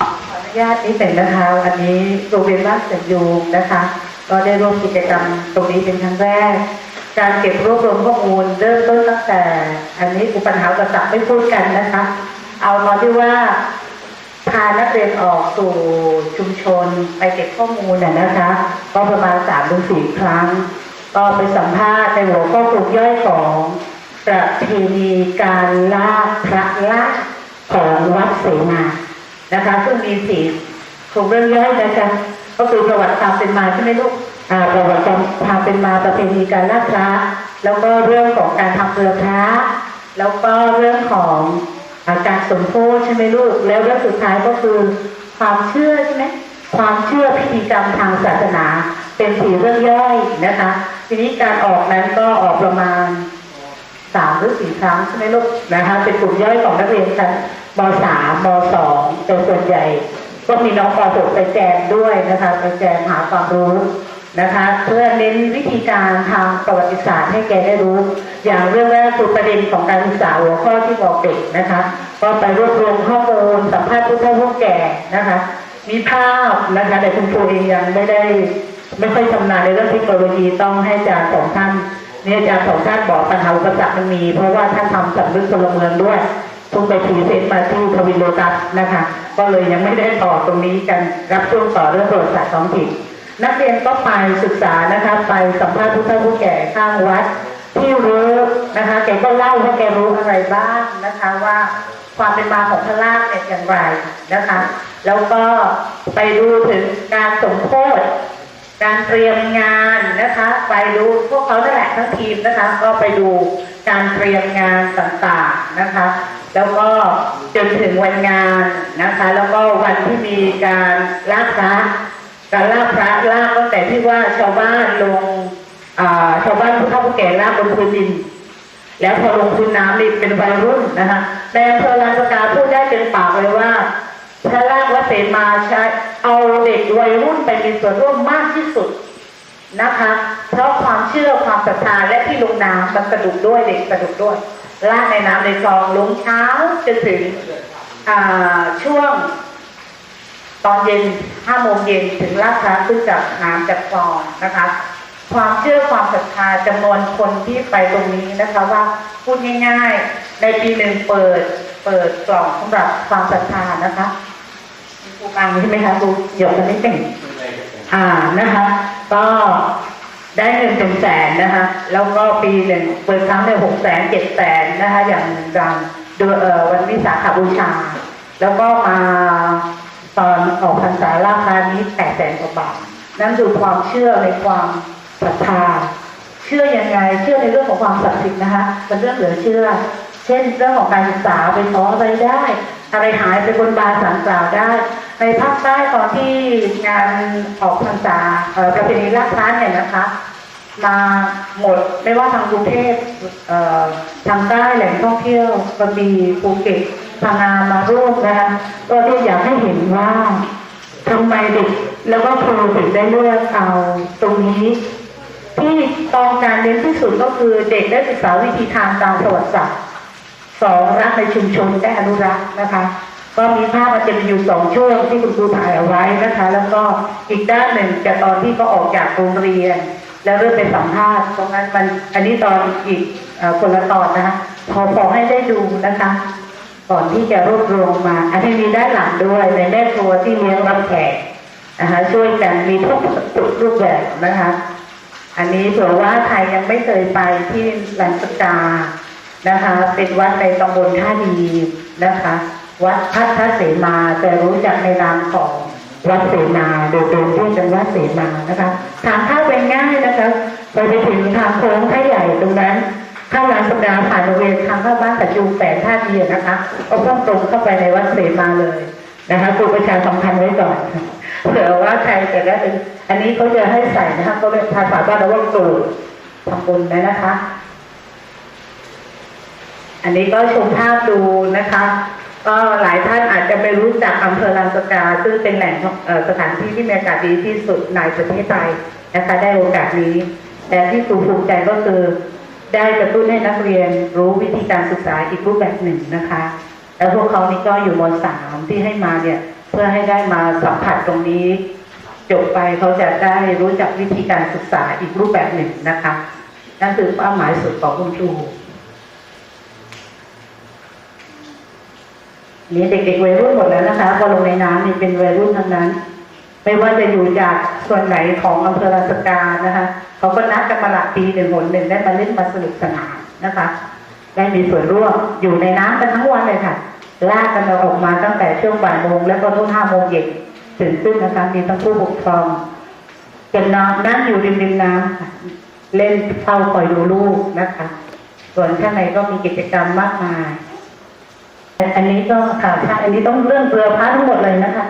ขออนุญาตนิดหนึ่งนะคะวันนี้โรงเรียนบ้านเสนยูงนะคะ ก็ได้ร่วมกิจกรรมตรงนี้เป็นครั้งแรก การเก็บรวบรวมข้อมูลเริ่มต้นตั้งแต่ อันนี้อุปถัมภ์กับศักดิ์ไม่พูดกันนะคะ เอาตอนที่ว่าพานักเรียนออกสู่ชุมชนไปเก็บข้อมูลน่ะนะคะ ก็ประมาณสามถึงสี่ครั้ง ก็ไปสัมภาษณ์ในหัวข้อกลุ่มย่อยของประเพณีการลากพระลากของวัดเสนา นะคะซึ่งมีสี่ครงเรื่องย่อยนะคะก็คือประวัติความเป็นมาใช่ไหมลูกประวัติความเป็นมาประเพณีการล่าพระแล้วก็เรื่องของการทำเรือพระแล้วก็เรื่องของอาการสมโพธิใช่ไหมลูก แล้วเรื่องสุดท้ายก็คือความเชื่อใช่ไหมความเชื่อพิธีกรรมทางศาสนาเป็นสี่เรื่องย่อยนะคะ ทีนี้การออกนั้นก็ออกประมาณ สามหรือสี่ครั้งใช่ไหมลูกนะคะเป็นกลุ่มย่อยของนักเรียนชั้นมสามมสองแต่ส่วนใหญ่ก็มีน้องป .6 ไปแจมด้วยนะคะไปแจมหาความรู้นะคะ เพื่อเน้นวิธีการทางประวัติศาสตร์ให้แกได้รู้ อย่างเรื่องแรกคือประเด็นของการศึกษาหัวข้อที่บอกเด็กนะคะ ก็ไปรวบรวมข้อมูลสัมภาษณ์ผู้เฒ่าผู้แก่นะคะ มีภาพนะคะแต่คุณครูเองยังไม่ได้ ไม่ค่อยชำนาญในเรื่องเทคโนโลยีต้องให้อาจารย์ของท่าน นี่อาจารย์ของท่านบอกปัญหาอุปสรรคมันมี เพราะว่าท่านทำสำนึกพลเมืองด้วยเพิ่งไปพรีเซนต์มาที่ทวินโลตัสนะคะ ก็เลยยังไม่ได้ต่อตรงนี้กันรับช่วงต่อเรื่องประวัติศาสตร์ท้องถิ่นนักเรียนก็ไปศึกษานะคะไปสัมภาษณ์ผู้เฒ่าผู้แก่ข้างวัดที่รู้นะคะแกก็เล่าว่าแกรู้อะไรบ้างนะคะว่าความเป็นมาของพระราชเนี่ยอย่างไรนะคะ แล้วก็ไปดูถึงการสมโพธิการเตรียมงาน นะคะ ไปดูพวกเขานั่นแหละทั้งทีมนะคะ ก็ไปดูการเตรียมงานต่างๆนะคะ แล้วก็จนถึงวันงานนะคะ แล้วก็วันที่มีการลากพระการลากพระลากตั้งแต่ที่ว่าชาวบ้านลงชาวบ้านผู้เฒ่าผู้แก่ลากบนพื้นดิน แล้วพอลงทุนน้ำนี่เป็นวัยรุ่นนะคะในอำเภอลานสกาพูดได้เต็มปากเลยว่าพระราชวัดเสมาใช้เอาเด็กวัยรุ่นไปมีส่วนร่วมมากที่สุด นะคะ เพราะความเชื่อความศรัทธาและที่ลงน้ำมันสะดุกด้วยเด็กสะดุกด้วยลากในน้ำในคลองลงเช้าจนถึงช่วงตอนเย็นห้าโมงเย็นถึงลาดพร้าวขึ้นจากน้ำจากคลองนะคะ ความเชื่อความศรัทธาจำนวนคนที่ไปตรงนี้นะคะว่าพูดง่าย ๆ ในปีหนึ่งเปิดเปิดกล่องสำหรับความศรัทธานะคะครูกังใช่ไหมคะครูเดี๋ยวกันนิดหนึ่ง อ่านะคะ ก็ได้เงินเป็นแสนนะคะ แล้วก็ปีหนึ่งเปิดครั้งในหกแสนเจ็ดแสนนะคะ อย่างดังเดือนเอ่อวันวิสาขบูชา แล้วก็มาตอนออกพรรษาราคานี้แปดแสนกว่าบาท นั่นคือความเชื่อในความศรัทธา เชื่อยังไง เชื่อในเรื่องของความศักดิ์สิทธิ์นะคะเป็นเรื่องเหลือเชื่อ เช่น เรื่องของการศึกษาไปขออะไรได้ อะไรหายไปบนบานสารกล่าวได้ ในภาคใต้ตอนที่งานออกพรรษาประเพณีลาดพร้าเนี่ยนะคะ มาหมดไม่ว่าทางกรุงเทพทางใต้แหล่งท่องเที่ยวกระบี่ภูเก็ตพังงามาร่วมนะคะก็ที่อยากให้เห็นว่าทำไมเด็กแล้วก็ครูถึงได้เลือกเอาตรงนี้ ที่ต้องการเน้นที่สุดก็คือเด็กได้ศึกษาวิธีทางตามประวัติศาสตร์สองรักในชุมชนได้อนุรักษ์นะคะ ก็มีภาพมันจะมีอยู่สองช่วงที่คุณครูถ่ายเอาไว้นะคะ แล้วก็อีกด้านหนึ่งจะตอนที่เขาออกจากโรงเรียน แล้วเริ่มไปสัมภาษณ์ตรงนั้นมันอันนี้ตอนอีกอคนละตอนนะคะพอพอให้ได้ดูนะคะ ก่อนที่จะรวบรวมมา อันนี้มีด้านหลังด้วยในแม่ครัวที่เลี้ยงรับแขกนะคะช่วยกันมีทุกทุกรูปแบบนะคะ อันนี้เผื่อว่าใครยังไม่เคยไปที่ลันสกานะคะ เป็นวัดในตำบลท่าดีนะคะ วัดพัทธเสมาแต่รู้จักในนามของวัดเสนาโดยตรงที่เป็นวัดเสมานะคะทางเข้าเป็นง่ายนะคะไปไปถึงทางโค้งท่าใหญ่ตรงนั้นข้าลานสกาผ่านโรงเรียนทางเข้าบ้านปัจจุแปดท่าดีนะคะก็พุ่งตรงเข้าไปในวัดเสมาเลยนะคะครูประชาสัมพันธ์ไว้ก่อนเผื่อว่าใครจะได้เป็นอันนี้เขาจะให้ใส่นะคะก็เป็นภาษาบ้านเราว่าสูตรทำบุญนะนะคะ อันนี้ก็ชมภาพดูนะคะ ก็หลายท่านอาจจะไม่รู้จักอำเภอลานสกา ซึ่งเป็นแหล่งสถานที่ที่มีอากาศดีที่สุดในประเทศไทยนะคะได้โอกาสนี้ แต่ที่สูภูมิใจก็คือ ได้กระตุ้นให้นักเรียนรู้วิธีการศึกษาอีกรูปแบบหนึ่งนะคะ แล้วพวกเขานี่ก็อยู่มสามที่ให้มาเนี่ยเพื่อให้ได้มาสัมผัสตรงนี้ จบไปเขาจะได้รู้จักวิธีการศึกษาอีกรูปแบบหนึ่งนะคะนั่นคือเป้าหมายสุดของคุณครู นี่เด็กๆวัยรุ่นหมดแล้วนะคะพอลงในน้ำนี่เป็นวัยรุ่นทั้งนั้น ไม่ว่าจะอยู่จากส่วนไหนของอำเภอลาสกานะคะเขาก็นัดกันมาหลักปีหนึ่งหนหนึ่งได้มาเล่นมาสนุกสนานนะคะ ได้มีส่วนร่วมอยู่ในน้ำกันทั้งวันเลยค่ะลากกันเราออกมาตั้งแต่ช่วงบ่ายโมงแล้วก็ทุ่งห้าโมงเย็นถึงซึ่งนะคะมีทั้งผู้ปกครองจะนอนนั่งอยู่ริมริมน้ำเล่นเฝ้าคอยดูลูกนะคะ ส่วนข้างในก็มีกิจกรรมมากมาย อันนี้ก็ค่ะใช่อันนี้ต้องเรื่องเรือพระทั้งหมดเลยนะคะ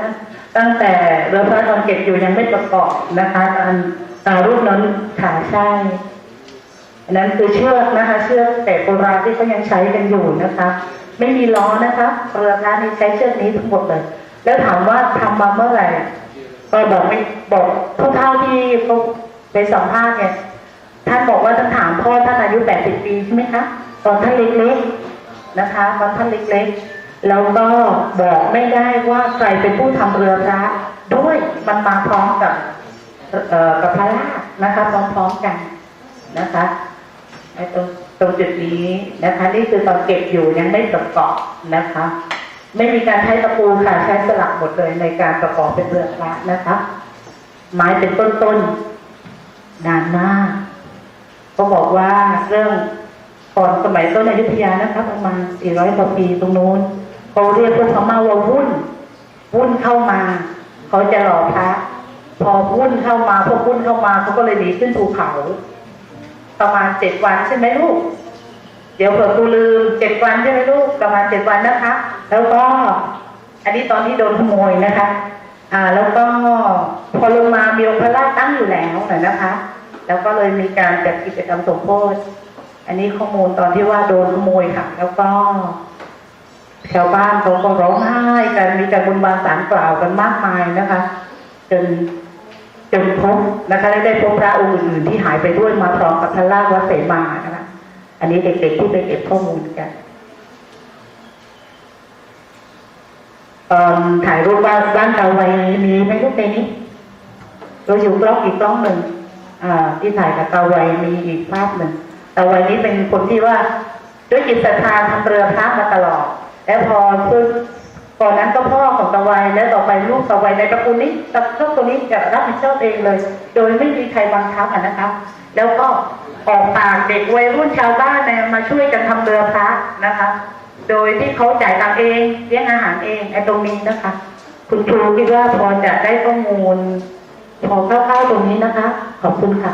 ตั้งแต่เรือพระตอนเก็บอยู่ยังไม่ประกอบนะคะตอนตารูปนั้นขาใช่อันนั้นคือเชือกนะคะ เชือกแต่โบราณที่เขายังใช้กันอยู่นะคะ ไม่มีล้อนะคะเรือพระนี่ใช้เชือกนี้ทั้งหมดเลย แล้วถามว่าทำมาเมื่อไหร่ก็บอกไม่บอกทุกเท่าที่เขาไปสัมภาษณ์เนี่ยท่านบอกว่าท่านถามพ่อท่านอายุแปดสิบปีใช่ไหมคะตอนท่านเล็กๆ นะคะตอนท่านเล็กๆ แล้วก็บอกไม่ได้ว่าใครเป็นผู้ทำเรือพระด้วยมันมาพร้อมกับเอ่อกับพระรานะคะพร้อมๆกันนะคะไอ้ตรงตรงจุดนี้นะคะนี่คือตอนเก็บอยู่ยังไม่ประกอบนะคะ ไม่มีการใช้ตะปูค่ะใช้สลักหมดเลยในการประกอบเป็นเรือพระนะคะไม้เป็นต้นๆนานมากก็บอกว่าเรื่อง ก่อนสมัยต้นอยุธยานะคะประมาณ 400 กว่าปีตรงนู้นเขาเรียกพวกพม่าว่าวุ่นวุ่นเข้ามา เขาจะหล่อพระพอวุ่นเข้ามาพวกวุ่นเข้ามาเขาก็เลยหนีขึ้นภูเขา ประมาณเจ็ดวันใช่ไหมลูก เดี๋ยวเผื่อกูลืมเจ็ดวันใช่ไหมลูกประมาณเจ็ดวันนะคะ แล้วก็ อันนี้ตอนที่โดนขโมยนะคะ อ่า แล้วก็พอลงมามีองค์พระราชตั้งอยู่แล้วนะนะคะ แล้วก็เลยมีการจัดกิจกรรมสมโภช อันนี้ข้อมูลตอนที่ว่าโดนขโมยค่ะ แล้วก็ชาวบ้านเขาก็ร้องไห้กันมีการบุญบานสารกล่าวกันมากมายนะคะ จนจนพบนะคะและได้พบพระองค์อื่นๆที่หายไปด้วยมาพร้อมกับพระราชวัดเสมานะคะอันนี้เด็กๆที่ไปเก็บข้อมูลกันถ่ายรูปบ้านบ้านเราไว้มีไหมลูกในนี้เราอยู่กล้องอีกกล้องหนึ่งอ่าที่ถ่ายกับตาไว้มีอีกภาพหนึ่ง ตาไวนี้เป็นคนที่ว่าด้วยจิตศรัทธาทำเรือพระมาตลอด แล้วพอซึ่งก่อนนั้นก็พ่อของตะไวและต่อไปลูกตะไวในตระกูลนี้ตระกูลตัวนี้จะรับผิดชอบเองเลย โดยไม่มีใครบังคับอะนะคะ แล้วก็ออกต่างเด็กวัยรุ่นชาวบ้านเนี่ยมาช่วยกันทำเรือพระนะคะ โดยที่เขาจ่ายตังเองเลี้ยงอาหารเองไอ้ตรงนี้นะคะ คุณครูคิดว่าพอจะได้ข้อมูลพอคร่าวๆตรงนี้นะคะ ขอบคุณค่ะ